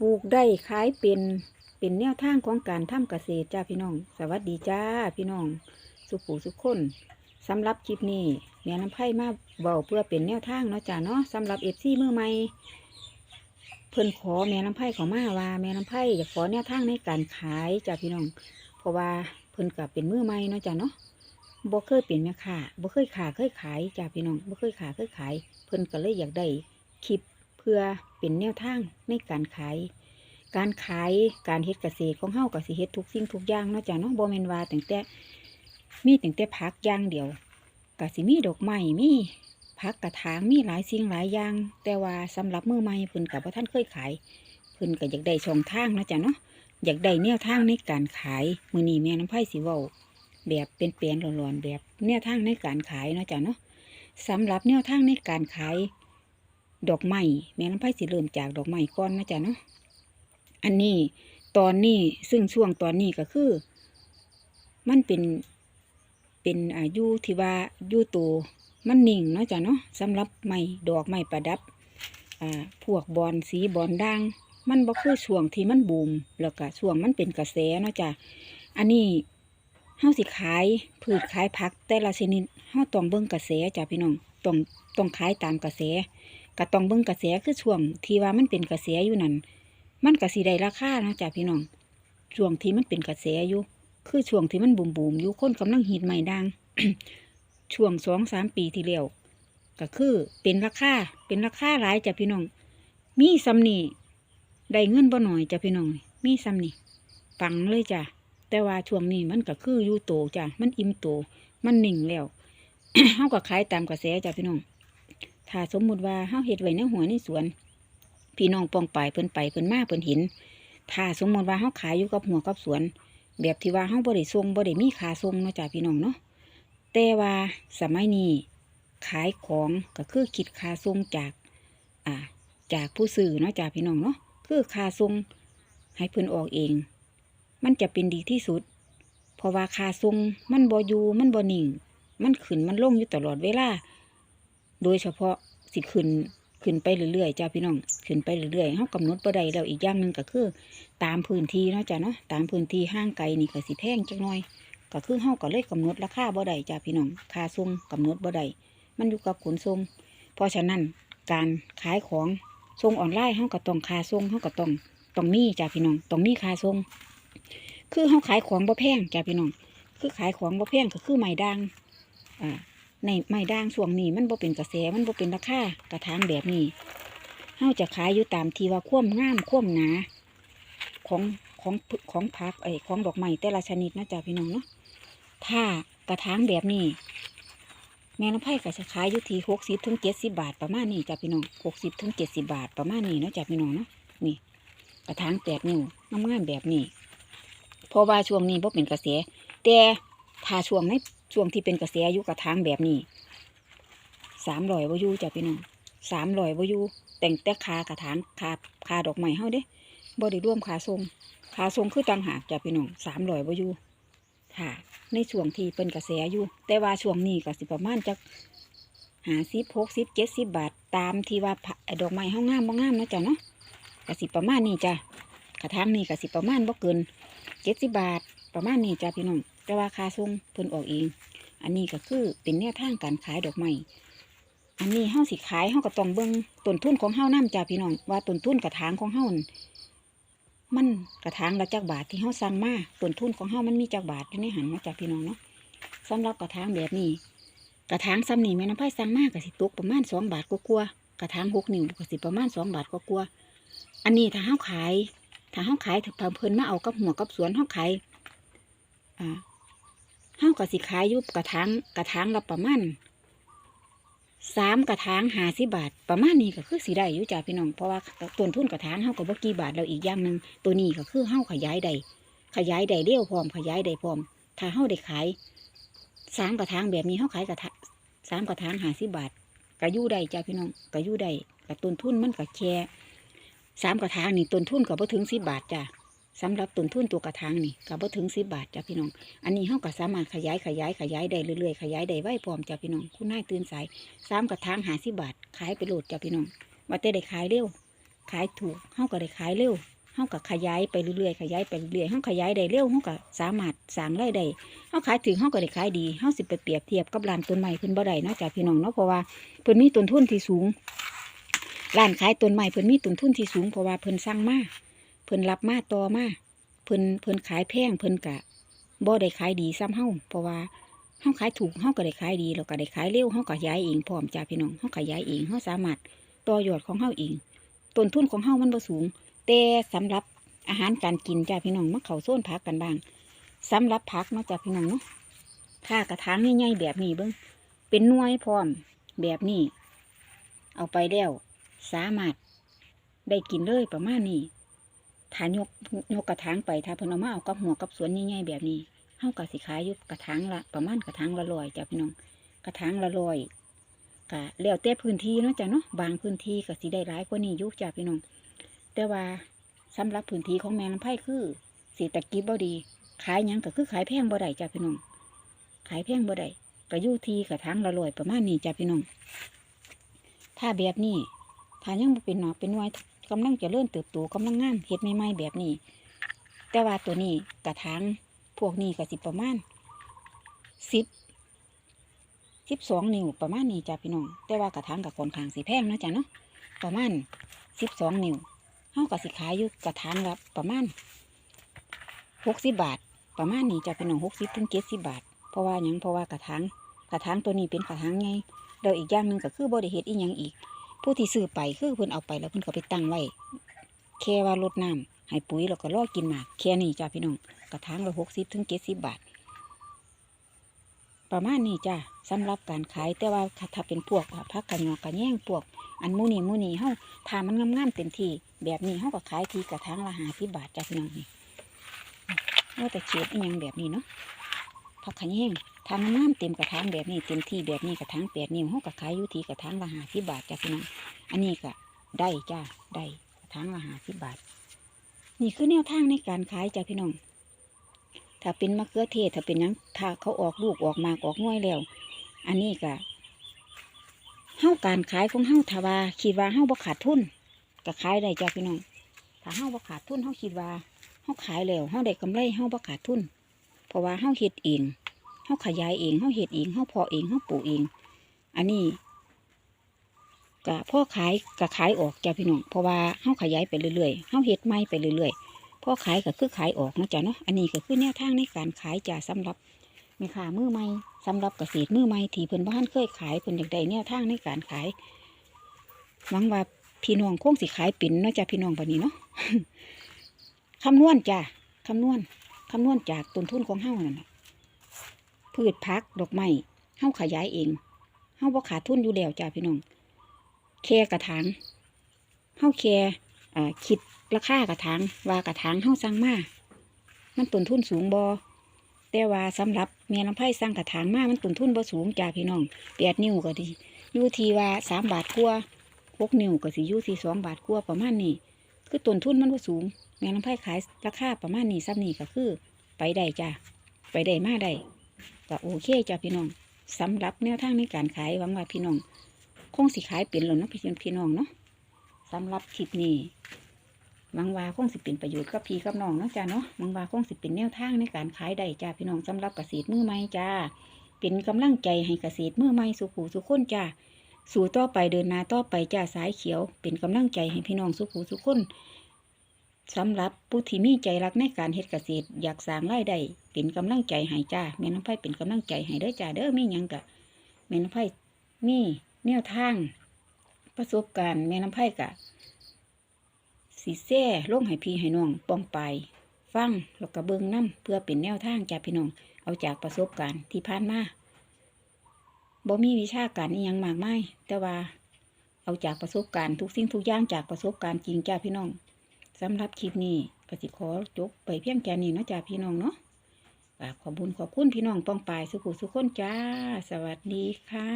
ปลูกได้ขายเป็นเป็นแนวทางของการทำเกษตรจ้าพี่น้อง สวัสดีจ้าพี่น้อง สุขูสุขคนสำหรับคลิปนี้แม่น้ำไผ่มาเบาเพื่อเป็นแนวทางเนาะจ้าเนาะสำหรับเอฟซีมือใหม่เพิ่นขอแม่น้ำไผ่ขอมาว่าแม่น้ำไผ่อยากขอแนวทางในการขายจ้าพี่น้อง เพราะว่าเพิ่นกับเป็นมือใหม่เนาะจ้าเนาะบ่เคยเป็นแม่ค้าบ่เคยขาเคยขายจ้าพี่น้องบ่เคยขาเคยขาย เพิ่นก็เลยอยากได้คลิปเพื่อ เป็นแนวทางในการขาย การขายการเฮ็ดเกษตรของเฮาก็สิเฮ็ดทุกสิ่งทุกอย่างเนาะจ้ะเนาะบ่แม่นว่าตั้งแต่มีตั้งแต่ผักอย่างเดียวก็สิมีดอกไม้มีผักกระถางมีหลายสิ่งหลายอย่าง แต่ว่าสำหรับมือใหม่เพิ่นก็บ่ทันเคยขายเพิ่นก็อยากได้ช่องทางเนาะจ้ะเนาะอยากได้แนวทางในการขายมือนี้แม่น้ำไผ่สิเว้าแบบเป็นแปลี่ยนๆร้อนๆแบบแนวทางในการขายเนาะจ้ะเนาะสำหรับแนวทางในการขาย ดอกไม้แม่น้ำไผ่สิเริ่มจากดอกไม้ก่อนนะจ๊ะเนาะอันนี้ตอนนี้ซึ่งช่วงตอนนี้ก็คือ มันเป็นเป็นอายุที่ว่าอายุโตมันนิ่งเนาะจ้ะเนาะสำหรับไม้ดอกไม้ประดับอ่าพวกบอนสีบอนด่างมันบ่คือช่วงที่มันบูมแล้วก็ช่วงมันเป็นกระแสเนาะจ้ะอันนี้เฮาสิขายพืชขายผักแต่ละชนิดเฮาต้องเบิ่งกระแสจ้ะพี่น้องต้องต้องขายตามกระแส ก็ต้องเบิ่งกระแสคือช่วงที่ว่ามันเป็นกระแสอยู่นั่นมันก็สิได้ราคานะจ้ะพี่น้องช่วงที่มันเป็นกระแสอยู่ คือช่วงที่มันบูมบูมๆอยู่คนกำลังฮิตใหม่ดังช่วงสองสามปีที่แล้วก็คือเป็นราคาเป็นราคาหลายจ้ะพี่น้อง มีซ้ำนี่ได้เงินบ่หน่อยจ้ะพี่น้อง มีซ้ำนี่ฟังเลยจ้ะแต่ว่าช่วงนี้มันก็คืออยู่โตจ้ะมันอิ่มโต มันหนิ่งแล้วเฮาก็ขายตามกระแสจ้ะพี่น้อง ถ้าสมมุติว่าเฮาเฮ็ดไว้ในหัวในสวน พี่น้องปองไปเพิ่นไปเพิ่นมาเพิ่นเห็นถ้าสมมติว่าเฮาขายอยู่กับหัวกับสวน แบบที่ว่าเฮาบ่ได้ส่งบ่ได้มีคาส่งเนาะจ้ะพี่น้องเนาะแต่ว่าสมัยนี้ขายของก็คือคิดค่าส่งจากอ่าจากผู้ซื้อเนาะจ้ะพี่น้องเนาะคือค่าส่งให้เพิ่นออกเอง มันจะเป็นดีที่สุด เพราะว่าค่าส่งมันบอยู่มันบ่นิ่ง มันขึ้นมันลงอยู่ตลอดเวลา โดยเฉพาะสิขึ้นขึ้นไปเรื่อยๆจ้าพี่น้องขึ้นไปเรื่อยๆเฮากำหนดบ่ไดแล้วอีกอย่างหนึ่งก็คือ ตามพื้นที่เนาะจ้ะเนาะตามพื้นที่ห้างไกลนี่ก็สิแพงจักหน่อย ก็คือเฮาก็เลยกำหนดราคาบ่ไดจ้าพี่น้องค่าส่งกำหนดบ่ไดมันอยู่กับขนส่งเพราะฉะนั้นการขายของส่งออนไลน์เฮาก็ต้องค่าส่งเฮาก็ต้องต้องมีจ้าพี่น้องต้องมีค่าส่งคือเฮาขายของบ่แพงจ้าพี่น้องคือขายของบ่แพงก็คือไม้ด่างอ่า ในไม้ด่างช่วงนี้มันบ่เป็นกระแสมันบ่เป็นราคากระถางแบบนี้เฮาจะขายอยู่ตามที่ว่าคว่ำงามคว่ำหนาของของของผักไอ้ของดอกไม้แต่ละชนิดนะจ๊ะพี่น้องเนาะถ้ากระถางแบบนี้ แม่น้ำไผ่ก็จะขายอยู่ที่หกสิบถึงเจ็ดสิบาทประมาณนี้จ้ะพี่น้องหกสิบถึงเจ็ดสิบาทประมาณนี้เนาะจ้ะพี่น้องเนาะนี่กระถางแปดนิ้วงามแบบนี้เพราะว่าช่วงนี้บ่เป็นกระแสแต่ถ้าช่วงใน ช่วงที่เป็นกระแสอยู่กระถางแบบนี้สามร้อยวายูจ้ะพี่น้องสามร้อยวายูแต่งแต่คากระถางคาคาดอกไม้เฮาเด้บ่ได้ร่วมคาทรงคาทรงคือต่างหากจ้ะพี่น้องสามร้อยวายูค่ะ ในช่วงที่เป็นกระแสอยู่ แต่ว่าช่วงนี้ก็สิประมาณจักหาสิบหกสิบเจ็ดสิบบาทตามที่ว่าดอกไม้เฮางามบ่งามนะจ้ะเนาะก็สิประมาณนี้จ้ะกระถางนี้ก็สิประมาณบ่เกินเจ็ดสิบบาทประมาณนี้จ้ะพี่น้อง แต่ว่าค่าส่งเพิ่นออกเอง อันนี้ก็คือเป็นแนวทางการขายดอกไม้อันนี้เฮาสิขายเฮาก็ต้องเบิ่งต้นทุนของเฮานํจ้ะพี่น้องว่าต้นทุนกระถางของเฮานั่นมันกระถางละจักบาทที่เฮาสั่งมาต้นทุนของเฮามันมีจักบาทอยู่ในหันเนาจ้ะพี่น้องเนาะสำหรับกระถางแบบนี้ กระถางซ้ำนี่แม่น้ำไผ่สั่งมาก็สิตกประมาณสองบาทกว่าๆกระถางหกนิ้วก็สิประมาณสองบาทกว่าๆอันนี้ถ้าเฮาขาย ถ้าเฮาขายถ้าเพิ่นมาเอากับหัวกับสวนเฮาขายอ่า เฮาก็สิขายยู่กระถางกระถางละประมาณสามกระถางหาสิบาท ประมาณนี้ก็คือสิได้อยู่จ้าพี่น้องเพราะว่าต้นทุนกระถางเฮาก็บ่กี่บาทแล้วอีกอย่างหนึ่งตัวนี้ก็คือเฮาขยายได้ขยายได้เร็วพร้อมขยายได้พร้อม ถ้าเฮาได้ขายสามกระถางแบบนี้เฮาขายกระถางสามกระถางหาสิบาทก็อยู่ได้จ้าพี่น้องก็อยู่ได้ก็ต้นทุนมันก็แค่สามกระถางนี่ต้นทุนก็บ่ถึงสิบาทจ้า สำหรับต้นทุนตัวกระถางนี่ก็บ่ถึงสิบบาทจ้าพี่น้อง อันนี้เขาก็สามารถขยายขยายขยายได้เรื่อยๆขยายได้ไว้พร้อมจ้าพี่น้อง คุณนายตื่นสายสามกระถางหาสิบบาท ขายไปโหลดจ้าพี่น้อง ว่าแต่ได้ขายเร็ว ขายถูกเฮาก็ได้ขายเร็วเฮาก็ขยายไปเรื่อยๆขยายไปเรื่อยๆเฮาขยายได้เร็วเฮาก็สามารถสร้างรายได้เฮาขายถึงเฮาก็ได้ขายดีเฮาสิไปเปรียบเทียบกับร้านต้นไม้เพิ่นบ่ได้เนาะจ้ะพี่น้องเนาะเพราะว่าเพิ่นมีต้นทุนที่สูงร้านขายต้นไม้เพิ่นมีต้นทุนที่สูงเพราะว่าเพิ่นสั่งมา เพิ่นรับมาต่อมาเพิ่นเพิ่นขายแพงเพิ่นกะบ่ได้ขายดีซ้ำเฮาเพราะว่าเฮาขายถูกเฮาก็ได้ขายดีแล้วก็ได้ขายเร็วเฮาก็ย้ายเองพร้อมจ้ะพี่น้องเฮาขยายเองเฮาสามารถต่อยอดของเฮาเองต้นทุนของเฮามันบ่สูง แต่สำหรับอาหารการกินจ้าพี่น้องมาเขาโซนผักกันบ้างสำหรับผักเนาะจ้าพี่น้องเนาะถ้ากระถางใหญ่ๆแบบนี้เบิ้งเป็นน่วยพร้อมแบบนี้ เอาไปแล้วสามารถได้กินเลยประมาณนี้ ถ้ายกยกกระถางไปถ้าเพิ่นเอามาเอากับหัวกับสวนใหญ่ๆแบบนี้เฮากะสิขายอยู่กระถางละประมาณกระถางละร้อยจ้าพี่น้องกระถางละร้อยกะแล้วแต่พื้นที่เนาะจ้ะเนาะบางพื้นที่ก็สิได้หลายกว่านี้ยุจ้าพี่น้องแต่ว่าสำหรับพื้นที่ของแมงลำไผ่คือเศรษฐกิจบ่ดี ขายยังก็คือขายแพงบ่ได้จ้าพี่น้องขายแพงบ่ได้ก็อยู่ทีกระถางละร้อยประมาณนี้จ้าพี่น้องถ้าแบบนี้ถ้ายังบ่เป็นหนอเป็นน่วย กำลังจะเริ่มเติบโตกำลังงามเฮ็ดใหม่ๆแบบนี้ แต่ว่าตัวนี้กระถางพวกนี้ก็สิประมาณสิบสิบสองนิ้วประมาณนี้จ้าพี่น้อง แต่ว่ากระถางกับคนขางสีแพงนะจ้ะเนาะประมาณสิบสองนิ้วเฮาก็สิขายอยู่กระถางละประมาณหกสิบบาท ประมาณนี้จะเป็นหนึ่งหกสิบถึงเจ็ดสิบบาท เพราะว่าหยังเพราะว่ากระถางกระถางตัวนี้เป็นกระถางไงเราอีกอย่างหนึ่งก็คือบริเฮ็ดอีกอย่างอีก ผู้ที่ซื้อไปคือเพิ่นเอาไปแล้วเพิ่นก็ไปตั้งไว้แค่ว่ารดน้ำให้ปุ๋ยแล้วก็รอกินหมากแค่นี้จ้าพี่น้องกระถางละหกสิบถึงเจ็ดสิบบาท ประมาณนี้จ้าสำหรับการขายแต่ว่าถ้าเป็นพวกพักกระยอกระแย่งพวก อันมูนี่มูนี่เฮาถ้ามันงามๆเต็มที่แบบนี้เฮาก็ขายทีกระถางละห้าสิบบาทจ้ะพี่น้องนี่ว่าแต่เขียดอีหยังแบบนี้เนาะ ผักขะแยงถ้ามันงาเต็มกระถางแบบนี้เต็มที่แบบนี้กระถางแปดนิ้วเฮาก็ขายอยู่ที่กระถางละหาสิบบาทจ้ะพี่น้องอันนี้ก็ได้จ้าได้กระถางละหาสิบบาท นี่คือแนวทางในการขายจ้ะพี่น้อง ถ้าเป็นมะเขือเทศถ้าเป็นหยังถ้าเขาออกลูกออกมากออกง่วยแล้ว อันนี้ก็เฮาการขายของเฮาถ้าว่าคิดว่าเฮาบ่ขาดทุนก็ขายได้จ้ะพี่น้องถ้าเฮาบ่ขาดทุนเฮาคิดว่าเฮาขายแล้วเฮาได้กำไรเฮาบ่ขาดทุน เพราะว่าเฮาเฮ็ดเองเฮาขยายเองเฮาเฮ็ดเองเฮาเพาะเองเฮาปลูกเอง อันนี้ก็พ่อขายก็ขายออกจ้ะพี่น้องเพราะว่าเฮาขยายไปเรื่อยๆเฮาเฮ็ดใหม่ไปเรื่อยๆพ่อขายก็คือขายออกนะจ้ะเนาะอันนี้ก็คือแนวทางในการขายจ้ะสำหรับแม่ค้ามือใหม่สำหรับเกษตรมือใหม่ที่เพิ่นบ้านเคยขายเพิ่นอยากได้แนวทางในการขายหวังว่าพี่น้องคงสิขายเป็นเนาะจ้ะพี่น้องบัดนี้เนาะคำนวณจ้ะคำนวณ คำนวณจากต้นทุนของเฮานั่นน่ะพืชพักดอกไม้เฮาขยายเองเฮาบ่ขาดทุนอยู่แล้วจ้ะพี่น้อง แค่กระถางเฮาแค่อ่าคิดราคากระถางว่ากระถางเฮาสั่งมา มันต้นทุนสูงบ่แต่ว่าสำหรับเมียลำไผ่สร้างกระถางมามันต้นทุนบ่สูงจ้าพี่น้องแปดนิ้วก็ดีอยู่ทีว่าสามบาทกว่าหกนิ้วก็สิอยู่ที่สองบาทกว่าประมาณนี้คือต้นทุนมันบ่สูง เมียลำไผ่ขายราคาประมาณนี้ซ้ำนี่ก็คือ ไปได้จ้าไปได้มาได้ก็โอเคจ้าพี่น้องสำหรับแนวทางในการขายหวังว่าพี่น้องคงสิขายเป็นหรอเนะพี่พี่น้องเนาะสำหรับคลิปนี้หวังว่าคงสิเป็นประโยชน์กับพี่กับน้องเนาะจ้าเนาะหวังว่าคงสิเป็นแนวทางในการขายได้จ้าพี่น้องสำหรับเกษตรมือใหม่จ้าเป็นกำลังใจให้เกษตรมือใหม่สุขูสุขคนจ้าสู่ต่อไปเดินหน้าต่อไปจ้าสายเขียว เป็นกำลังใจให้พี่น้องสุขูสุขคน สำหรับผู้ที่มีใจรักในการเฮ็ดเกษตร อยากสร้างรายได้เป็นกำลังใจให้จ้าแม่น้ำไผ่เป็นกำลังใจให้เด้อจ้าเด้อมีหยังกะแม่น้ำไผ่มีแนวทาง ประสบการณ์แม่น้ำไผ่กะสีแซ่ลงให้พี่ให้น้องป้องไปฟังแล้วก็เบิ่งน้ำเพื่อเป็นแนวทางจากพี่น้องเอาจากประสบการณ์ที่ผ่านมาบ่มีวิชาการอีหยังมากมายแต่ว่าเอาจากประสบการณ์ทุกสิ่งทุกอย่างจากประสบการณ์จริงจ้าพี่น้อง สำหรับคลิปนี้ก็สิขอจบไปเพียงแค่นี้นะจ๊ะพี่น้องเนาะขอบคุญขอบคุณพี่น้องป้องปายสุขุสุขคนจ้า สวัสดีค่ะ